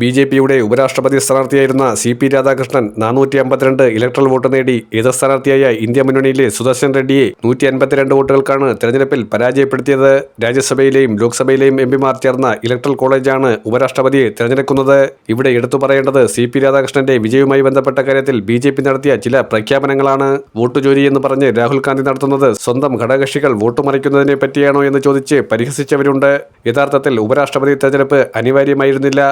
B J പിയുടെ ഉപരാഷ്ട്രപതി സ്ഥാനാർത്ഥിയായിരുന്ന C P Radhakrishnan നാനൂറ്റി അമ്പത്തിരണ്ട് ഇലക്ട്രൽ വോട്ട് നേടി എതിർ സ്ഥാനാർത്ഥിയായ ഇന്ത്യ മുന്നണിയിലെ സുദർശൻ റെഡ്ഡിയെ നൂറ്റി അൻപത്തിരണ്ട് വോട്ടുകൾക്കാണ് തെരഞ്ഞെടുപ്പിൽ പരാജയപ്പെടുത്തിയത്. രാജ്യസഭയിലെയും ലോക്സഭയിലെയും എം പിമാർ ചേർന്ന ഇലക്ട്രൽ കോളേജാണ് ഉപരാഷ്ട്രപതിയെ തെരഞ്ഞെടുക്കുന്നത്. ഇവിടെ എടുത്തു പറയേണ്ടത് സി പി രാധാകൃഷ്ണന്റെ വിജയവുമായി ബന്ധപ്പെട്ട കാര്യത്തിൽ ബി ജെ പി നടത്തിയ ചില പ്രഖ്യാപനങ്ങളാണ്. വോട്ട് ജോലി എന്ന് പറഞ്ഞ് രാഹുൽ ഗാന്ധി നടത്തുന്നത് സ്വന്തം ഘടകകക്ഷികൾ വോട്ട് മറിക്കുന്നതിനെ പറ്റിയാണോ എന്ന് ചോദിച്ച് പരിഹസിച്ചവരുണ്ട്. യഥാർത്ഥത്തിൽ ഉപരാഷ്ട്രപതി തെരഞ്ഞെടുപ്പ് അനിവാര്യമായിരുന്നില്ല.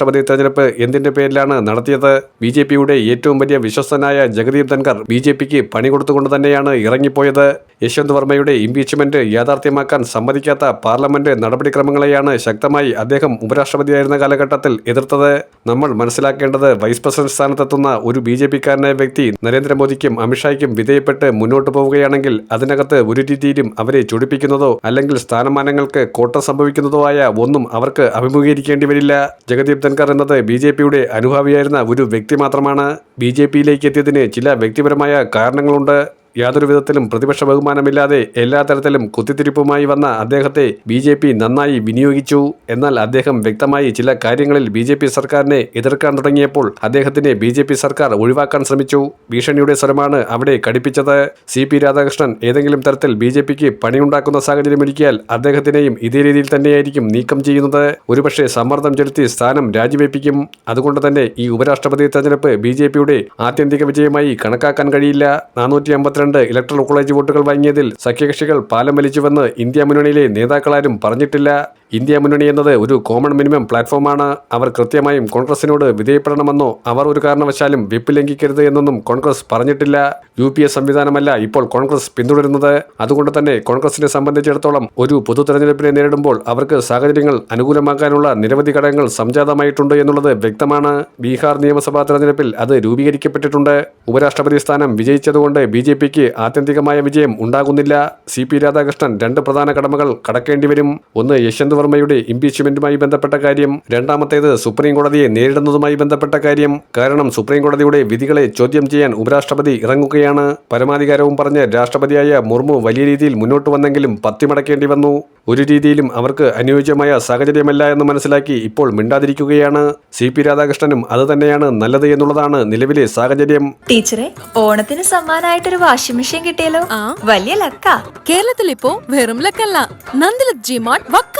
ഉപരാഷ്ട്രപതി തെരഞ്ഞെടുപ്പ് എന്തിന്റെ പേരിലാണ് നടത്തിയത്? ബി ജെ പിയുടെ ഏറ്റവും വലിയ വിശ്വസ്തനായ ജഗദീപ് ധൻഖർ ബി ജെ പിക്ക് പണി കൊടുത്തുകൊണ്ട് തന്നെയാണ് ഇറങ്ങിപ്പോയത്. യശ്വന്ത് വർമ്മയുടെ ഇംപീച്ച്മെന്റ് യാഥാർത്ഥ്യമാക്കാൻ സമ്മതിക്കാത്ത പാർലമെന്റ് നടപടിക്രമങ്ങളെയാണ് ശക്തമായി അദ്ദേഹം ഉപരാഷ്ട്രപതിയായിരുന്ന കാലഘട്ടത്തിൽ എതിർത്തത്. നമ്മൾ മനസ്സിലാക്കേണ്ടത് വൈസ് പ്രസിഡന്റ് സ്ഥാനത്തെത്തുന്ന ഒരു ബി ജെ പിക്കാരനായ വ്യക്തി നരേന്ദ്രമോദിക്കും അമിത്ഷായ്ക്കും വിധേയപ്പെട്ട് മുന്നോട്ട് പോവുകയാണെങ്കിൽ അതിനകത്ത് ഒരു രീതിയിലും അവരെ ചൊടിപ്പിക്കുന്നതോ അല്ലെങ്കിൽ സ്ഥാനമാനങ്ങൾക്ക് കോട്ടം സംഭവിക്കുന്നതോ ആയ ഒന്നും അവർക്ക് അഭിമുഖീകരിക്കേണ്ടി വരില്ല. ജഗദീപ് ധൻകർ എന്നത് ബി ജെ പിയുടെ അനുഭാവിയായിരുന്ന ഒരു വ്യക്തി മാത്രമാണ്. ബി ജെ പിയിലേക്ക് എത്തിയതിന് ചില വ്യക്തിപരമായ കാരണങ്ങളുണ്ട്. യാതൊരു വിധത്തിലും പ്രതിപക്ഷ ബഹുമാനമില്ലാതെ എല്ലാ തരത്തിലും കുത്തിത്തിരിപ്പുമായി വന്ന അദ്ദേഹത്തെ ബി ജെ പി നന്നായി വിനിയോഗിച്ചു. എന്നാൽ അദ്ദേഹം വ്യക്തമായി ചില കാര്യങ്ങളിൽ ബി ജെ പി സർക്കാരിനെ എതിർക്കാൻ തുടങ്ങിയപ്പോൾ അദ്ദേഹത്തിനെ ബി ജെ പി സർക്കാർ ഒഴിവാക്കാൻ ശ്രമിച്ചു. ഭീഷണിയുടെ സ്വരമാണ് അവിടെ കടിപ്പിച്ചത്. സി പി രാധാകൃഷ്ണൻ ഏതെങ്കിലും തരത്തിൽ ബി ജെ പിക്ക് പണിയുണ്ടാക്കുന്ന സാഹചര്യമൊരുക്കിയാൽ അദ്ദേഹത്തിനെയും ഇതേ രീതിയിൽ തന്നെയായിരിക്കും നീക്കം ചെയ്യുന്നത്. ഒരുപക്ഷെ സമ്മർദ്ദം ചെലുത്തി സ്ഥാനം രാജിവെപ്പിക്കും. അതുകൊണ്ട് തന്നെ ഈ ഉപരാഷ്ട്രപതി തെരഞ്ഞെടുപ്പ് ബി ജെ പിയുടെ ആത്യന്തിക വിജയമായി കണക്കാക്കാൻ കഴിയില്ല. നാനൂറ്റി അമ്പത്തിരണ്ട് ഇലക്ട്രൽ കോളേജ് വോട്ടുകൾ വാങ്ങിയതിൽ സഖ്യകക്ഷികൾ പാലം വലിച്ചുവെന്ന് ഇന്ത്യ മുന്നണിയിലെ നേതാക്കളാരും പറഞ്ഞിട്ടില്ല. ഇന്ത്യ മുന്നണി എന്നത് ഒരു കോമൺ മിനിമം പ്ലാറ്റ്ഫോമാണ് അവർ കൃത്യമായും കോൺഗ്രസിനോട് വിധേയപ്പെടണമെന്നോ അവർ ഒരു കാരണവശാലും വിപ്പ് ലംഘിക്കരുത് എന്നൊന്നും കോൺഗ്രസ് പറഞ്ഞിട്ടില്ല. യു പി എ സംവിധാനമല്ല ഇപ്പോൾ കോൺഗ്രസ് പിന്തുടരുന്നത്. അതുകൊണ്ട് തന്നെ കോൺഗ്രസിനെ സംബന്ധിച്ചിടത്തോളം ഒരു പൊതു തെരഞ്ഞെടുപ്പിനെ നേരിടുമ്പോൾ അവർക്ക് സാഹചര്യങ്ങൾ അനുകൂലമാക്കാനുള്ള നിരവധി ഘടകങ്ങൾ സംജാതമായിട്ടുണ്ട് എന്നുള്ളത് വ്യക്തമാണ്. ബീഹാർ നിയമസഭാ തെരഞ്ഞെടുപ്പിൽ അത് രൂപീകരിക്കപ്പെട്ടിട്ടുണ്ട്. ഉപരാഷ്ട്രപതി സ്ഥാനം വിജയിച്ചതുകൊണ്ട് ബി ജെ പിക്ക് ആത്യന്തികമായ വിജയം ഉണ്ടാകുന്നില്ല. സി പി രാധാകൃഷ്ണൻ രണ്ട് പ്രധാന കടമകൾ കടക്കേണ്ടി വരും. ഒന്ന് യശ്വന്ത് വർമ്മയുടെ ഇംപീച്ച്മെന്റുമായി ബന്ധപ്പെട്ട കാര്യം രണ്ടാമത്തേത് സുപ്രീം കോടതിയെ നേരിടുന്നതുമായി ബന്ധപ്പെട്ട കാര്യം. കാരണം സുപ്രീം കോടതിയുടെ വിധികളെ ചോദ്യം ചെയ്യാൻ ഉപരാഷ്ട്രപതി ഇറങ്ങുകയാണ്. പരമാധികാരവും പറഞ്ഞ് രാഷ്ട്രപതിയായ മുർമു വലിയ രീതിയിൽ മുന്നോട്ട് വന്നെങ്കിലും പത്തിമടക്കേണ്ടി വന്നു. ഒരു രീതിയിലും അവർക്ക് അനുയോജ്യമായ സാഹചര്യമല്ല എന്ന് മനസ്സിലാക്കി ഇപ്പോൾ മിണ്ടാതിരിക്കുകയാണ്. സി പി രാധാകൃഷ്ണനും അത് തന്നെയാണ് നല്ലത് എന്നുള്ളതാണ് നിലവിലെ സാഹചര്യം. ടീച്ചറെ ഓണത്തിന് സമ്മാനമായിട്ടൊരു വാഷിംഗ് മെഷീൻ കിട്ടിയല്ലോ. ആ. വലിയ ലക്ക. കേരളത്തിൽ ഇപ്പോ വെറും ലക്കല്ല. നന്ദിലത് ജിമാൻ മാർട്ട്